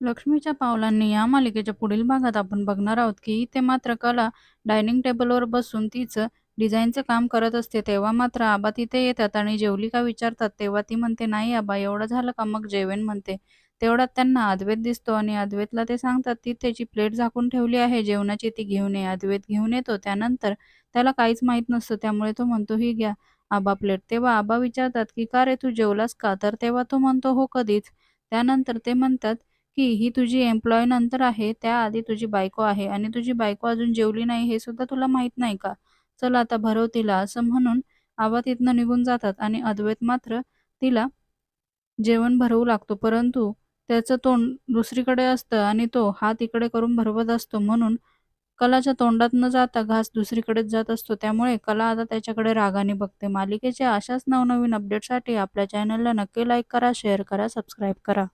लक्ष्मीच्या पावलांनी या मालिकेच्या पुढील भागात आपण बघणार आहोत की इथे मात्र कला डायनिंग टेबलवर बसून तिचं डिझाईनचं काम करत असते तेव्हा मात्र आबा तिथे येतात आणि जेवली का विचारतात तेव्हा ती म्हणते नाही आबा एवढं झालं का? मग जेवेन म्हणते तेवढ्यात त्यांना अद्वैत दिसतो आणि अद्वैतला ते सांगतात ती त्याची प्लेट झाकून ठेवली आहे जेवणाची ती घेऊन ये अद्वैत घेऊन येतो त्यानंतर त्याला काहीच माहीत नसतं त्यामुळे तो म्हणतो ही घ्या आबा प्लेट. तेव्हा आबा विचारतात की का रे तू जेवलास का? तर तेव्हा तो म्हणतो हो कधीच. त्यानंतर ते म्हणतात की ही तुझी एम्प्लॉय नंतर आहे त्याआधी तुझी बायको आहे आणि तुझी बायको अजून जेवली नाही हे सुद्धा तुला माहीत नाही का? चल आता भरव तिला असं म्हणून आवा तिथनं निघून जातात आणि अद्वैत मात्र तिला जेवण भरवू लागतो. परंतु त्याचं तोंड दुसरीकडे असतं आणि तो हात इकडे करून भरवत असतो म्हणून कलाच्या तोंडात न जाता घास दुसरीकडेच जात असतो. त्यामुळे कला आता त्याच्याकडे रागाने बघते. मालिकेच्या अशाच नवनवीन अपडेटसाठी आपल्या चॅनलला नक्की लाईक करा शेअर करा सबस्क्राईब करा.